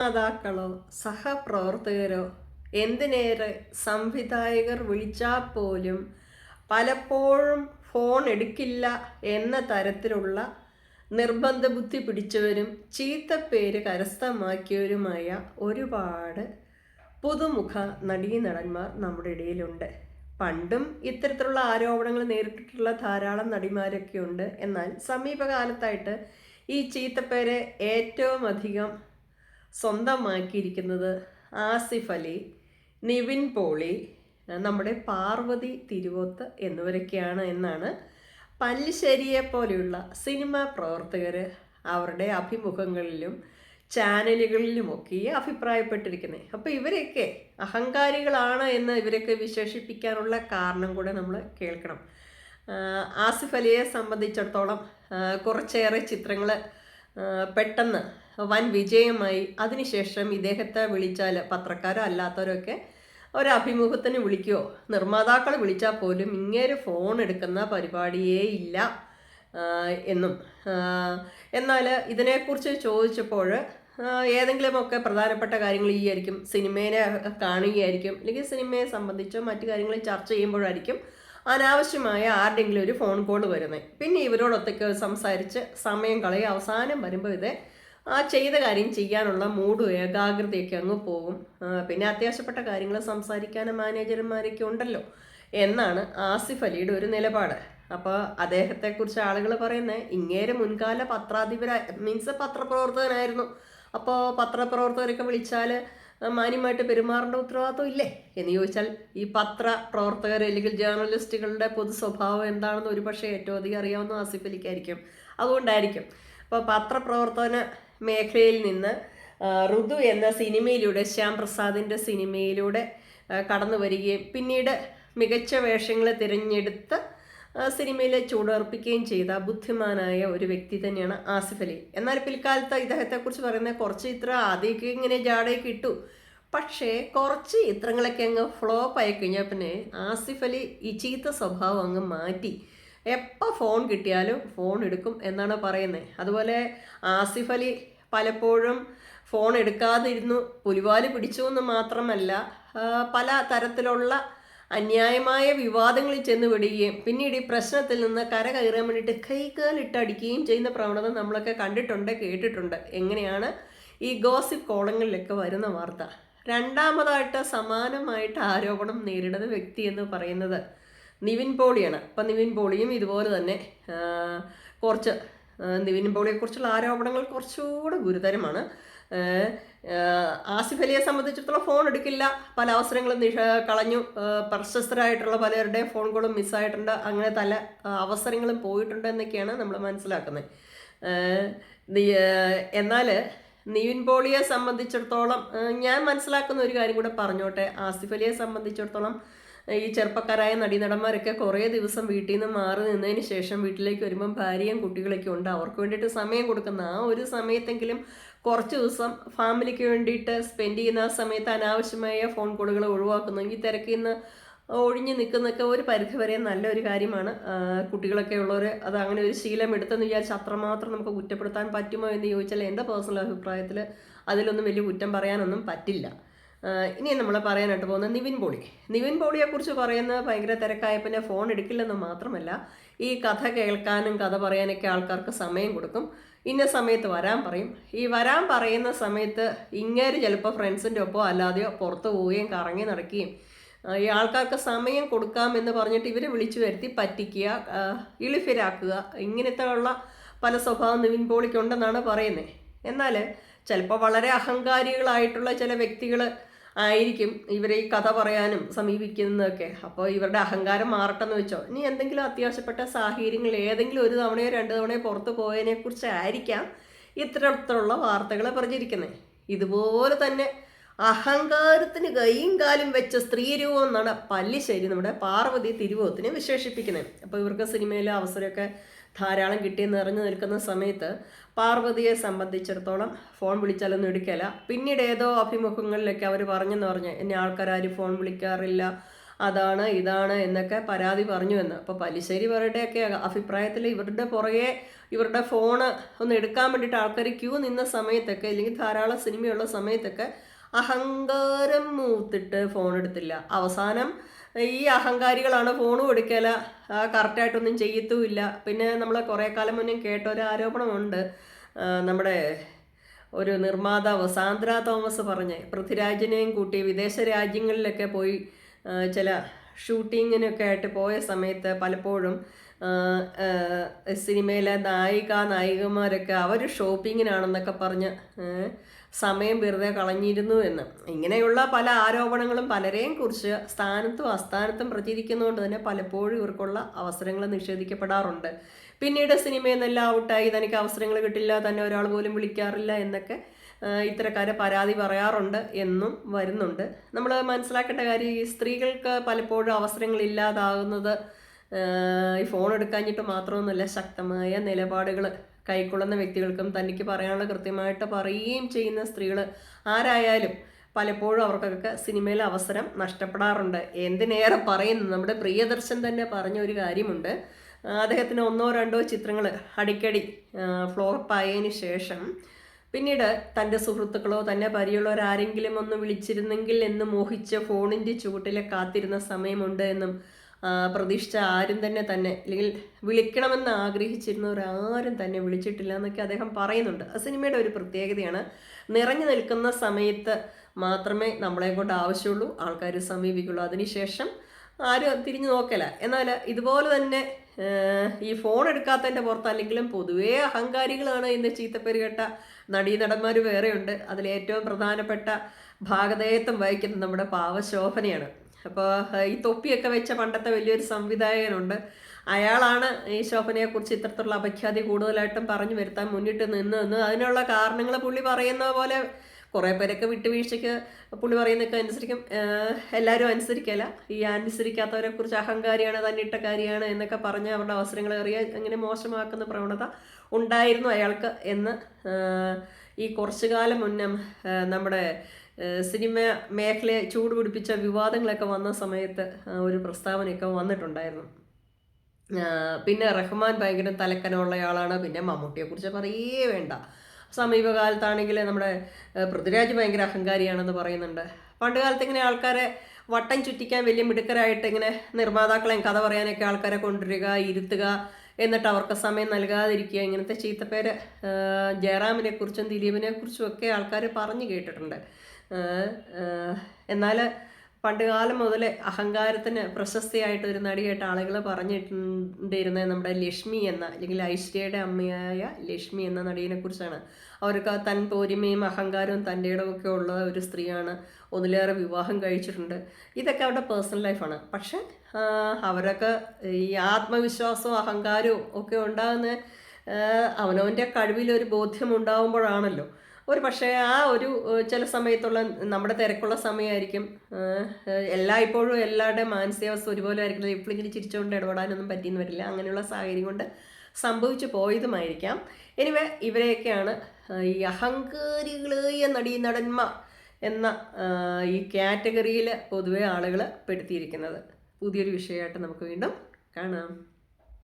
മാതാക്കളോ സഹപ്രവർത്തകരോ എന്തിനേറെ സംവിധായകർ വിളിച്ചാൽ പോലും പലപ്പോഴും ഫോൺ എടുക്കില്ല എന്ന തരത്തിലുള്ള നിർബന്ധ ബുദ്ധി പിടിച്ചവരും ചീത്തപ്പേര് കരസ്ഥമാക്കിയവരുമായ ഒരുപാട് പുതുമുഖ നടീനടന്മാർ നമ്മുടെ ഇടയിലുണ്ട്. പണ്ടും ഇത്തരത്തിലുള്ള ആരോപണങ്ങൾ നേരിട്ടിട്ടുള്ള ധാരാളം നടിമാരൊക്കെ ഉണ്ട് എന്നാൽ സമീപകാലത്തായിട്ട് ഈ ചീത്തപ്പേരെ ഏറ്റവും അധികം സ്വന്തമാക്കിയിരിക്കുന്നത് ആസിഫ് അലി നിവിൻ പോളി നമ്മുടെ പാർവതി തിരുവോത്ത് എന്നിവരൊക്കെയാണ് എന്നാണ് പല്ലിശ്ശേരിയെ പോലെയുള്ള സിനിമാ പ്രവർത്തകർ അവരുടെ അഭിമുഖങ്ങളിലും ചാനലുകളിലുമൊക്കെ അഭിപ്രായപ്പെട്ടിരിക്കുന്നത്. അപ്പോൾ ഇവരെയൊക്കെ അഹങ്കാരികളാണ് എന്ന് ഇവരൊക്കെ വിശേഷിപ്പിക്കാനുള്ള കാരണം കൂടെ നമ്മൾ കേൾക്കണം. ആസിഫ് അലിയെ സംബന്ധിച്ചിടത്തോളം കുറച്ചേറെ ചിത്രങ്ങൾ പെട്ടെന്ന് വൻ വിജയമായി. അതിനുശേഷം ഇദ്ദേഹത്തെ വിളിച്ചാൽ പത്രക്കാരോ അല്ലാത്തവരൊക്കെ ഒരു അഭിമുഖത്തിന് വിളിക്കുമോ നിർമ്മാതാക്കൾ വിളിച്ചാൽ പോലും ഇങ്ങേര് ഫോൺ എടുക്കുന്ന പരിപാടിയേ ഇല്ല എന്നും. എന്നാൽ ഇതിനെക്കുറിച്ച് ചോദിച്ചപ്പോൾ ഏതെങ്കിലുമൊക്കെ പ്രധാനപ്പെട്ട കാര്യങ്ങൾ ഈ ആയിരിക്കും സിനിമേനെ കാണുകയായിരിക്കും അല്ലെങ്കിൽ സിനിമയെ സംബന്ധിച്ചോ മറ്റു കാര്യങ്ങൾ ചർച്ച ചെയ്യുമ്പോഴായിരിക്കും അനാവശ്യമായ ആരുടെങ്കിലും ഒരു ഫോൺ കോൾ വരുന്നത് പിന്നെ ഇവരോടൊത്തൊക്കെ സംസാരിച്ച് സമയം കളയും. അവസാനം വരുമ്പോൾ ഇത് ആ ചെയ്ത കാര്യം ചെയ്യാനുള്ള മൂഡും ഏകാഗ്രതയൊക്കെ അങ്ങ് പോകും. പിന്നെ അത്യാവശ്യപ്പെട്ട കാര്യങ്ങൾ സംസാരിക്കാനും മാനേജർമാരൊക്കെ ഉണ്ടല്ലോ. എന്നാണ് ആസിഫ് അലിയുടെ ഒരു നിലപാട്. അപ്പോൾ അദ്ദേഹത്തെക്കുറിച്ച് ആളുകൾ പറയുന്നത് ഇങ്ങേരെ മുൻകാല പത്രാധിപര മീൻസ് പത്രപ്രവർത്തകനായിരുന്നു. അപ്പോൾ പത്രപ്രവർത്തകരൊക്കെ വിളിച്ചാൽ മാന്യമായിട്ട് പെരുമാറേണ്ട ഉത്തരവാദിത്വം ഇല്ലേ? എന്ന് ചോദിച്ചാൽ ഈ പത്ര പ്രവർത്തകർ അല്ലെങ്കിൽ ജേർണലിസ്റ്റുകളുടെ പൊതു സ്വഭാവം എന്താണെന്ന് ഒരുപക്ഷെ ഏറ്റവും അധികം അറിയാവുന്ന ആസിഫ് അലിക്കായിരിക്കും. അതുകൊണ്ടായിരിക്കും. അപ്പോൾ പത്രപ്രവർത്തന മേഖലയിൽ നിന്ന് ഋതു എന്ന സിനിമയിലൂടെ ശ്യാം പ്രസാദിന്റെ സിനിമയിലൂടെ കടന്നു വരികയും പിന്നീട് മികച്ച വേഷങ്ങളെ തിരഞ്ഞെടുത്ത് ആ, സിനിമയിൽ ചൂടുറപ്പിക്കുകയും ചെയ്ത ബുദ്ധിമാനായ ഒരു വ്യക്തി തന്നെയാണ് ആസിഫ് അലി. എന്നാൽ പിൽക്കാലത്ത് ഇദ്ദേഹത്തെക്കുറിച്ച് പറയുന്ന കുറച്ച് ഇത്ര ആദ്യമൊക്കെ ഇങ്ങനെ ജാടയൊക്കെ ഇട്ടു. പക്ഷേ കുറച്ച് ചിത്രങ്ങളൊക്കെ അങ്ങ് ഫ്ലോപ്പ് ആയി കഴിഞ്ഞാൽ പിന്നെ ആസിഫ് അലി ഈ ചീത്ത സ്വഭാവം അങ്ങ് മാറ്റി. എപ്പോൾ ഫോൺ കിട്ടിയാലും ഫോൺ എടുക്കും എന്നാണ് പറയുന്നത് അതുപോലെ ആസിഫ് അലി പലപ്പോഴും ഫോൺ എടുക്കാതിരുന്നു പുലിവാൽ പിടിച്ചു എന്ന് മാത്രമല്ല പല തരത്തിലുള്ള അന്യായമായ വിവാദങ്ങളിൽ ചെന്ന് വിടുകയും പിന്നീട് ഈ പ്രശ്നത്തിൽ നിന്ന് കര കയറാൻ വേണ്ടിയിട്ട് കൈകാലിട്ടടിക്കുകയും ചെയ്യുന്ന പ്രവണത നമ്മളൊക്കെ കണ്ടിട്ടുണ്ട് കേട്ടിട്ടുണ്ട്. എങ്ങനെയാണ് ഈ ഗോസിപ്പ് കോളങ്ങളിലൊക്കെ വരുന്ന വാർത്ത? രണ്ടാമതായിട്ട് സമാനമായിട്ട് ആരോപണം നേരിടുന്ന വ്യക്തി എന്ന് പറയുന്നത് നിവിൻ പോളിയാണ്. അപ്പം നിവിൻ പോളിയും ഇതുപോലെ തന്നെ കുറച്ച് നിവിൻ പോളിയെക്കുറിച്ചുള്ള ആരോപണങ്ങൾ കുറച്ചുകൂടെ ഗുരുതരമാണ്. ആസിഫ് അലിയെ സംബന്ധിച്ചിടത്തോളം ഫോൺ എടുക്കില്ല. പല അവസരങ്ങളും നിഷ കളഞ്ഞു. പ്രശസ്തരായിട്ടുള്ള പലരുടെയും ഫോൺ കോളും മിസ്സായിട്ടുണ്ട്. അങ്ങനെ പല അവസരങ്ങളും പോയിട്ടുണ്ട് എന്നൊക്കെയാണ് നമ്മൾ മനസ്സിലാക്കുന്നത്. എന്നാൽ നിവിൻ പോളിയെ സംബന്ധിച്ചിടത്തോളം ഞാൻ മനസ്സിലാക്കുന്ന ഒരു കാര്യം കൂടെ പറഞ്ഞോട്ടെ. ആസിഫ് അലിയെ സംബന്ധിച്ചിടത്തോളം ഈ ചെറുപ്പക്കാരായ നടീനടന്മാരൊക്കെ കുറേ ദിവസം വീട്ടിൽ നിന്ന് മാറി നിന്നതിന് ശേഷം വീട്ടിലേക്ക് വരുമ്പം ഭാര്യയും കുട്ടികളൊക്കെ ഉണ്ട്. അവർക്ക് വേണ്ടിയിട്ട് സമയം കൊടുക്കുന്ന ആ ഒരു സമയത്തെങ്കിലും കുറച്ച് ദിവസം ഫാമിലിക്ക് വേണ്ടിയിട്ട് സ്പെൻഡ് ചെയ്യുന്ന ആ സമയത്ത് അനാവശ്യമായ ഫോൺ കോളുകൾ ഒഴിവാക്കുന്നു. ഈ തിരക്കിൽ നിന്ന് ഒഴിഞ്ഞു നിൽക്കുന്നൊക്കെ ഒരു പരിധി വരെ നല്ലൊരു കാര്യമാണ്. കുട്ടികളൊക്കെ ഉള്ളവർ അത് അങ്ങനെ ഒരു ശീലം എടുത്തെന്ന് വിചാരിച്ച് അത്രമാത്രം നമുക്ക് കുറ്റപ്പെടുത്താൻ പറ്റുമോ എന്ന് ചോദിച്ചാൽ എന്റെ പേഴ്സണൽ അഭിപ്രായത്തിൽ അതിലൊന്നും വലിയ കുറ്റം പറയാനൊന്നും പറ്റില്ല. ഇനി നമ്മൾ പറയാനായിട്ട് പോകുന്നത് നിവിൻ പോളി. നിവിൻ പോളിയെക്കുറിച്ച് പറയുന്നത് ഭയങ്കര തിരക്കായ പിന്നെ ഫോൺ എടുക്കില്ലെന്ന് മാത്രമല്ല ഈ കഥ കേൾക്കാനും കഥ പറയാനൊക്കെ ആൾക്കാർക്ക് സമയം കൊടുക്കും. ഇന്ന സമയത്ത് വരാൻ പറയും. ഈ വരാൻ പറയുന്ന സമയത്ത് ഇങ്ങേര് ചിലപ്പോൾ ഫ്രണ്ട്സിന്റെ ഒപ്പം അല്ലാതെയോ പുറത്ത് പോവുകയും കറങ്ങി നടക്കുകയും ഈ ആൾക്കാർക്ക് സമയം കൊടുക്കാം എന്ന് പറഞ്ഞിട്ട് ഇവരെ വിളിച്ചു വരുത്തി പറ്റിക്കുക ഇളിഫിരാക്കുക. ഇങ്ങനത്തെ ഉള്ള പല സ്വഭാവം നിവിൻ പോളിക്കുണ്ടെന്നാണ് പറയുന്നത് എന്നാൽ ചിലപ്പോൾ വളരെ അഹങ്കാരികളായിട്ടുള്ള ചില വ്യക്തികൾ ആയിരിക്കും ഇവരെ ഈ കഥ പറയാനും സമീപിക്കുന്നതൊക്കെ. അപ്പോൾ ഇവരുടെ അഹങ്കാരം മാറട്ടെന്ന് വെച്ചോ. ഇനി എന്തെങ്കിലും അത്യാവശ്യപ്പെട്ട സാഹചര്യങ്ങൾ ഏതെങ്കിലും ഒരു തവണയോ രണ്ട് തവണയോ പുറത്തു പോയതിനെക്കുറിച്ചായിരിക്കാം ഇത്തരത്തിലുള്ള വാർത്തകൾ പ്രചരിക്കുന്നത് ഇതുപോലെ തന്നെ അഹങ്കാരത്തിന് കൈയും കാലും വെച്ച സ്ത്രീരൂപം എന്നാണ് പല്ലിശ്ശേരി നമ്മുടെ പാർവതി തിരുവോത്തിനെ വിശേഷിപ്പിക്കുന്നത്. അപ്പോൾ ഇവർക്ക് സിനിമയിലെ അവസരമൊക്കെ ധാരാളം കിട്ടി നിറഞ്ഞു നിൽക്കുന്ന സമയത്ത് പാർവതിയെ സംബന്ധിച്ചിടത്തോളം ഫോൺ വിളിച്ചാലൊന്നും എടുക്കില്ല പിന്നീട് ഏതോ അഭിമുഖങ്ങളിലൊക്കെ അവർ പറഞ്ഞെന്ന് പറഞ്ഞ് എന്നെ ആൾക്കാരും ഫോൺ വിളിക്കാറില്ല. അതാണ് ഇതാണ് എന്നൊക്കെ പരാതി പറഞ്ഞു എന്ന്. അപ്പോൾ പല്ലിശ്ശേരി ഇവരുടെയൊക്കെ അഭിപ്രായത്തിൽ ഇവരുടെ പുറകെ ഇവരുടെ ഫോണ് ഒന്ന് എടുക്കാൻ വേണ്ടിയിട്ട് ആൾക്കാർ ക്യൂ നിന്ന സമയത്തൊക്കെ അല്ലെങ്കിൽ ധാരാളം സിനിമയുള്ള സമയത്തൊക്കെ അഹങ്കാരം മൂത്തിട്ട് ഫോൺ എടുത്തില്ല. അവസാനം ഈ അഹങ്കാരികളാണ് ഫോൺ കൊടുക്കല. കറക്റ്റായിട്ടൊന്നും ചെയ്യത്തുമില്ല. പിന്നെ നമ്മൾ കുറേ കാലം മുന്നേ കേട്ട ഒരു ആരോപണമുണ്ട്. നമ്മുടെ ഒരു നിർമ്മാതാവ് സാന്ദ്ര തോമസ് പറഞ്ഞ് പൃഥ്വിരാജിനെയും കൂട്ടി വിദേശ രാജ്യങ്ങളിലൊക്കെ പോയി ചില ഷൂട്ടിങ്ങിനൊക്കെ ആയിട്ട് പോയ സമയത്ത് പലപ്പോഴും സിനിമയിലെ നായിക നായികമാരൊക്കെ അവർ ഷോപ്പിങ്ങിനാണെന്നൊക്കെ പറഞ്ഞ് സമയം വെറുതെ കളഞ്ഞിരുന്നു എന്ന്. ഇങ്ങനെയുള്ള പല ആരോപണങ്ങളും പലരെയും കുറിച്ച് സ്ഥാനത്തും അസ്ഥാനത്തും പ്രചരിക്കുന്നതുകൊണ്ട് തന്നെ പലപ്പോഴും ഇവർക്കുള്ള അവസരങ്ങൾ നിഷേധിക്കപ്പെടാറുണ്ട്. പിന്നീട് സിനിമയിൽ നിന്നെല്ലാം ഔട്ടായി തനിക്ക് അവസരങ്ങൾ കിട്ടില്ല തന്നെ ഒരാൾ പോലും വിളിക്കാറില്ല എന്നൊക്കെ ഇത്തരക്കാരെ പരാതി പറയാറുണ്ട് എന്നും വരുന്നുണ്ട്. നമ്മൾ മനസ്സിലാക്കേണ്ട കാര്യം ഈ സ്ത്രീകൾക്ക് പലപ്പോഴും അവസരങ്ങൾ ഇല്ലാതാകുന്നത് ഈ ഫോൺ എടുക്കാഞ്ഞിട്ട് മാത്രമൊന്നുമല്ല ശക്തമായ നിലപാടുകൾ കൈക്കൊള്ളുന്ന വ്യക്തികൾക്കും തനിക്ക് പറയാനുള്ള കൃത്യമായിട്ട് പറയുകയും ചെയ്യുന്ന സ്ത്രീകൾ ആരായാലും പലപ്പോഴും അവർക്കൊക്കെ സിനിമയിലെ അവസരം നഷ്ടപ്പെടാറുണ്ട്. എന്തിനേറെ പറയുന്നു? നമ്മുടെ പ്രിയദർശൻ തന്നെ പറഞ്ഞ ഒരു കാര്യമുണ്ട്. അദ്ദേഹത്തിന് ഒന്നോ രണ്ടോ ചിത്രങ്ങൾ അടിക്കടി ഫ്ലോപ്പായതിന് ശേഷം. പിന്നീട് തന്റെ സുഹൃത്തുക്കളോ തന്നെ പരിയുള്ളവർ ആരെങ്കിലും ഒന്ന് വിളിച്ചിരുന്നെങ്കിൽ എന്ന് മോഹിച്ച് ഫോണിന്റെ ചുവട്ടിലെ കാത്തിരുന്ന സമയമുണ്ട് എന്നും പ്രതീക്ഷിച്ച ആരും തന്നെ തന്നെ അല്ലെങ്കിൽ വിളിക്കണമെന്ന് ആഗ്രഹിച്ചിരുന്നവർ ആരും തന്നെ വിളിച്ചിട്ടില്ല എന്നൊക്കെ അദ്ദേഹം പറയുന്നുണ്ട്. ആ സിനിമയുടെ ഒരു പ്രത്യേകതയാണ് നിറഞ്ഞു നിൽക്കുന്ന സമയത്ത് മാത്രമേ നമ്മളെ കൊണ്ട് ആവശ്യമുള്ളൂ ആൾക്കാർ സമീപിക്കുള്ളൂ. അതിനുശേഷം ആരും തിരിഞ്ഞു നോക്കല. എന്നാൽ ഇതുപോലെ തന്നെ ഈ ഫോൺ എടുക്കാത്തതിന്റെ പുറത്ത് അല്ലെങ്കിലും പൊതുവേ അഹങ്കാരികളാണ് ഇന്ന് ചീത്തപ്പേര് കേട്ട നടീനടന്മാർ വേറെയുണ്ട് അതിലേറ്റവും പ്രധാനപ്പെട്ട ഭാഗതേയത്വം വഹിക്കുന്നത് നമ്മുടെ പാവശോഭനയാണ്. അപ്പോൾ ഈ തൊപ്പിയൊക്കെ വെച്ച പണ്ടത്തെ വലിയൊരു സംവിധായകനുണ്ട്. അയാളാണ് ഈ ശോഭനയെക്കുറിച്ച് ഇത്തരത്തിലുള്ള അപഖ്യാതി കൂടുതലായിട്ടും പറഞ്ഞു വരുത്താൻ മുന്നിട്ട് നിന്ന് നിന്ന് അതിനുള്ള കാരണങ്ങൾ പുള്ളി പറയുന്ന പോലെ കുറേ പേരൊക്കെ വിട്ടുവീഴ്ചയ്ക്ക് പുള്ളി പറയുന്നതൊക്കെ അനുസരിക്കും. എല്ലാവരും അനുസരിക്കല ഈ അനുസരിക്കാത്തവരെ കുറിച്ച് അഹങ്കാരിയാണ് തന്നിട്ടക്കാരിയാണ് എന്നൊക്കെ പറഞ്ഞ് അവരുടെ അവസരങ്ങൾ ഏറിയ അങ്ങനെ മോശമാക്കുന്ന പ്രവണത ഉണ്ടായിരുന്നു അയാൾക്ക് എന്ന് ഈ കുറച്ചു കാലം മുന്നേ നമ്മുടെ സിനിമ മേഖലയെ ചൂട് പിടിപ്പിച്ച വിവാദങ്ങളൊക്കെ വന്ന സമയത്ത് ഒരു പ്രസ്താവനയൊക്കെ വന്നിട്ടുണ്ടായിരുന്നു. പിന്നെ റഹ്മാൻ ഭയങ്കര തലക്കനമുള്ളയാളാണ് പിന്നെ മമ്മൂട്ടിയെ കുറിച്ച് പറയേ വേണ്ട. സമീപകാലത്താണെങ്കിൽ നമ്മുടെ പൃഥ്വിരാജ് ഭയങ്കര അഹങ്കാരിയാണെന്ന് പറയുന്നുണ്ട്. പണ്ട് കാലത്ത് ഇങ്ങനെ ആൾക്കാരെ വട്ടം ചുറ്റിക്കാൻ വലിയ മിടുക്കരായിട്ട് ഇങ്ങനെ നിർമ്മാതാക്കളെയും കഥ പറയാനൊക്കെ ആൾക്കാരെ കൊണ്ടുവരിക ഇരുത്തുക എന്നിട്ട് അവർക്ക് സമയം നൽകാതിരിക്കുക ഇങ്ങനത്തെ ചീത്തപ്പേര് ജയറാമിനെ കുറിച്ചും ദിലീപിനെ കുറിച്ചും ഒക്കെ ആൾക്കാർ പറഞ്ഞു കേട്ടിട്ടുണ്ട്. എന്നാൽ പണ്ടുകാലം മുതലേ അഹങ്കാരത്തിന് പ്രശസ്തിയായിട്ട് ഒരു നടിയായിട്ട് ആളുകൾ പറഞ്ഞിട്ടുണ്ടിരുന്നത് നമ്മുടെ ലക്ഷ്മി എന്ന അല്ലെങ്കിൽ ഐശ്വര്യയുടെ അമ്മയായ ലക്ഷ്മി എന്ന നടിയെ കുറിച്ചാണ് അവർക്ക് തൻ പോരിമയും അഹങ്കാരവും തന്റെ ഇടമൊക്കെ ഉള്ള ഒരു സ്ത്രീയാണ്. ഒന്നിലേറെ വിവാഹം കഴിച്ചിട്ടുണ്ട്. ഇതൊക്കെ അവരുടെ പേഴ്സണൽ ലൈഫാണ്. പക്ഷെ അവരൊക്കെ ഈ ആത്മവിശ്വാസവും അഹങ്കാരവും ഒക്കെ ഉണ്ടാകുന്ന അവനവന്റെ കഴിവിലൊരു ബോധ്യം ഉണ്ടാകുമ്പോഴാണല്ലോ ഒരു പക്ഷേ ആ ഒരു ചില സമയത്തുള്ള നമ്മുടെ തിരക്കുള്ള സമയമായിരിക്കും. എല്ലാ ഇപ്പോഴും എല്ലായ്പ്പോഴും എല്ലാവരുടെയും മാനസികാവസ്ഥ ഒരുപോലെ ആയിരിക്കില്ല ഇപ്പോൾ ഇങ്ങനെ ചിരിച്ചുകൊണ്ട് ഇടപെടാനൊന്നും പറ്റിയെന്ന് വരില്ല. അങ്ങനെയുള്ള സാഹചര്യം കൊണ്ട് സംഭവിച്ചു പോയതുമായിരിക്കാം. എനിവേ ഇവരെയൊക്കെയാണ് ഈ അഹങ്കാരികൾ എന്നടീ നടന്മാർ എന്ന ഈ കാറ്റഗറിയിൽ പൊതുവെ ആളുകൾ പെടുത്തിയിരിക്കുന്നത്. പുതിയൊരു വിഷയമായിട്ട് നമുക്ക് വീണ്ടും കാണാം.